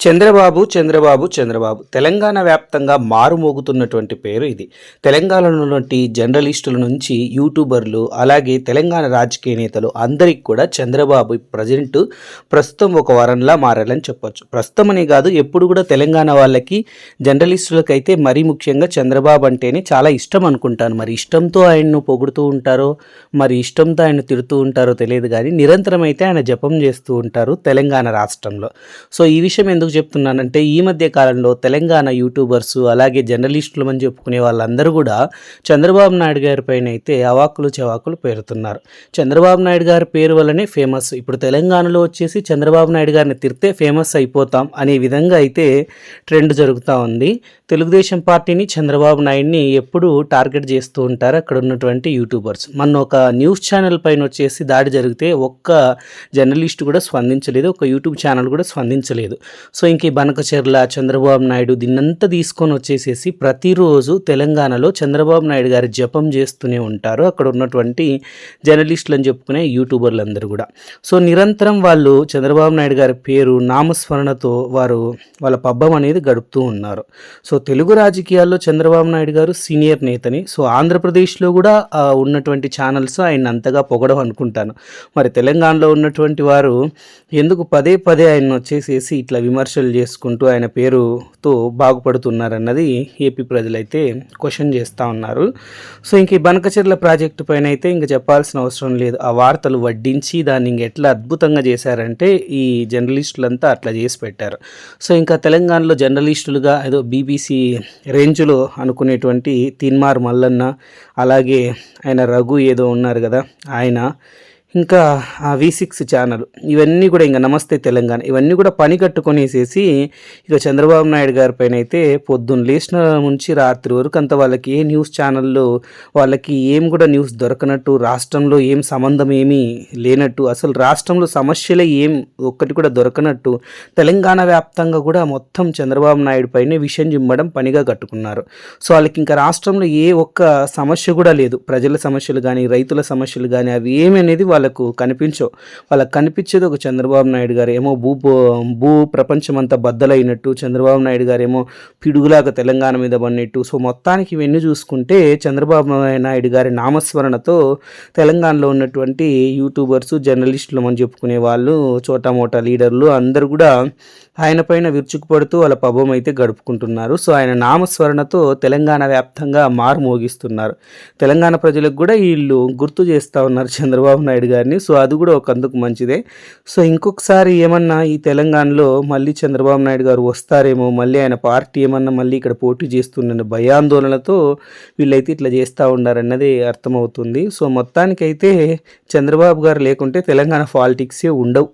చంద్రబాబు చంద్రబాబు చంద్రబాబు. తెలంగాణ వ్యాప్తంగా మారుమోగుతున్నటువంటి పేరు ఇది. తెలంగాణలోని జర్నలిస్టుల నుంచి యూట్యూబర్లు అలాగే తెలంగాణ రాజకీయ నేతలు అందరికి కూడా చంద్రబాబు ప్రజెంట్ ప్రస్తుతం ఒక వరంలా మారాలని చెప్పొచ్చు. ప్రస్తుతం అనే కాదు ఎప్పుడు కూడా తెలంగాణ వాళ్ళకి జర్నలిస్టులకైతే మరీ ముఖ్యంగా చంద్రబాబు అంటేనే చాలా ఇష్టం అనుకుంటాను. మరి ఇష్టంతో ఆయన్ను పొగుడుతూ ఉంటారో మరి ఇష్టంతో ఆయన తిడుతూ ఉంటారో తెలియదు కానీ నిరంతరం అయితే ఆయన జపం చేస్తూ ఉంటారు తెలంగాణ రాష్ట్రంలో. సో ఈ విషయం ఎందుకు చెప్తున్నానంటే ఈ మధ్య కాలంలో తెలంగాణ యూట్యూబర్స్ అలాగే జర్నలిస్టులు అని చెప్పుకునే వాళ్ళందరూ కూడా చంద్రబాబు నాయుడు గారి పైన అయితే అవాకులు చెవాకులు పేరుతున్నారు. చంద్రబాబు నాయుడు గారి పేరు వల్లనే ఫేమస్. ఇప్పుడు తెలంగాణలో వచ్చేసి చంద్రబాబు నాయుడు గారిని తిరితే ఫేమస్ అయిపోతాం అనే విధంగా అయితే ట్రెండ్ జరుగుతూ ఉంది. తెలుగుదేశం పార్టీని చంద్రబాబు నాయుడిని ఎప్పుడు టార్గెట్ చేస్తూ ఉంటారు అక్కడ ఉన్నటువంటి యూట్యూబర్స్. మొన్న ఒక న్యూస్ ఛానల్ పైన వచ్చేసి దాడి జరిగితే ఒక్క జర్నలిస్ట్ కూడా స్పందించలేదు ఒక యూట్యూబ్ ఛానల్ కూడా స్పందించలేదు. సో ఇంక ఈ బనకచెర్ల చంద్రబాబు నాయుడు దీన్నంతా తీసుకొని వచ్చేసేసి ప్రతిరోజు తెలంగాణలో చంద్రబాబు నాయుడు గారి జపం చేస్తూనే ఉంటారు. అక్కడ ఉన్నటువంటి జర్నలిస్టులు అని చెప్పుకునే యూట్యూబర్లు అందరూ కూడా. సో నిరంతరం వాళ్ళు చంద్రబాబు నాయుడు గారి పేరు నామస్మరణతో వారు వాళ్ళ పబ్బం అనేది గడుపుతూ ఉన్నారు. సో తెలుగు రాజకీయాల్లో చంద్రబాబు నాయుడు గారు సీనియర్ నేతని సో ఆంధ్రప్రదేశ్లో కూడా ఉన్నటువంటి ఛానల్స్ ఆయన అంతగా పొగడం అనుకుంటాను. మరి తెలంగాణలో ఉన్నటువంటి వారు ఎందుకు పదే పదే ఆయన వచ్చేసేసి ఇట్లా విమర్శలు చేసుకుంటూ ఆయన పేరుతో బాగుపడుతున్నారన్నది ఏపీ ప్రజలైతే క్వశ్చన్ చేస్తూ ఉన్నారు. సో ఇంక ఈ బనకచెర్ల ప్రాజెక్టు పైన అయితే ఇంక చెప్పాల్సిన అవసరం లేదు. ఆ వార్తలు వడ్డించి దాన్ని ఇంక ఎట్లా అద్భుతంగా చేశారంటే ఈ జర్నలిస్టులంతా అట్లా చేసి పెట్టారు. సో ఇంకా తెలంగాణలో జర్నలిస్టులుగా ఏదో బీబీసీ రేంజ్లో అనుకునేటువంటి తిన్మార్ మల్లన్న అలాగే ఆయన రఘు ఏదో ఉన్నారు కదా ఆయన ఇంకా ఆ వి సిక్స్ ఛానల్ ఇవన్నీ కూడా ఇంకా నమస్తే తెలంగాణ ఇవన్నీ కూడా పని కట్టుకొనేసేసి ఇక చంద్రబాబు నాయుడు గారి పైన అయితే పొద్దున్న లేచిన నుంచి రాత్రి వరకు అంత వాళ్ళకి ఏ న్యూస్ ఛానల్లో వాళ్ళకి ఏం కూడా న్యూస్ దొరకనట్టు రాష్ట్రంలో ఏం సంబంధం ఏమీ లేనట్టు అసలు రాష్ట్రంలో సమస్యలే ఏం ఒక్కటి కూడా దొరకనట్టు తెలంగాణ వ్యాప్తంగా కూడా మొత్తం చంద్రబాబు నాయుడు పైనే విషయం చిమ్మడం పనిగా కట్టుకున్నారు. సో వాళ్ళకి ఇంకా రాష్ట్రంలో ఏ ఒక్క సమస్య కూడా లేదు. ప్రజల సమస్యలు కానీ రైతుల సమస్యలు కానీ అవి ఏమి అనేది వాళ్ళకు కనిపించవు వాళ్ళకి కనిపించేది ఒక చంద్రబాబు నాయుడు గారు ఏమో భూ భూ ప్రపంచమంతా బద్దలైనట్టు చంద్రబాబు నాయుడు గారు ఏమో పిడుగులాగా తెలంగాణ మీద పడినట్టు. సో మొత్తానికి ఇవన్నీ చూసుకుంటే చంద్రబాబు నాయుడు గారి నామస్మరణతో తెలంగాణలో ఉన్నటువంటి యూట్యూబర్స్ జర్నలిస్టులు అని చెప్పుకునే వాళ్ళు చోటా మోటా లీడర్లు అందరూ కూడా ఆయన పైన విరుచుకుపడుతూ వాళ్ళ పబ్బం అయితే గడుపుకుంటున్నారు. సో ఆయన నామస్మరణతో తెలంగాణ వ్యాప్తంగా మారు మోగిస్తున్నారు తెలంగాణ ప్రజలకు కూడా వీళ్ళు గుర్తు చేస్తూ ఉన్నారు చంద్రబాబు నాయుడు గారిని. సో అది కూడా ఒక అందుకు మంచిదే. సో ఇంకొకసారి ఏమన్నా ఈ తెలంగాణలో మళ్ళీ చంద్రబాబు నాయుడు గారు వస్తారేమో మళ్ళీ ఆయన పార్టీ ఏమన్నా మళ్ళీ ఇక్కడ పోటీ చేస్తున్న భయాందోళనతో వీళ్ళైతే ఇట్లా చేస్తూ ఉన్నారన్నది అర్థమవుతుంది. సో మొత్తానికైతే చంద్రబాబు గారు లేకుంటే తెలంగాణ పాలిటిక్సే ఉండవు.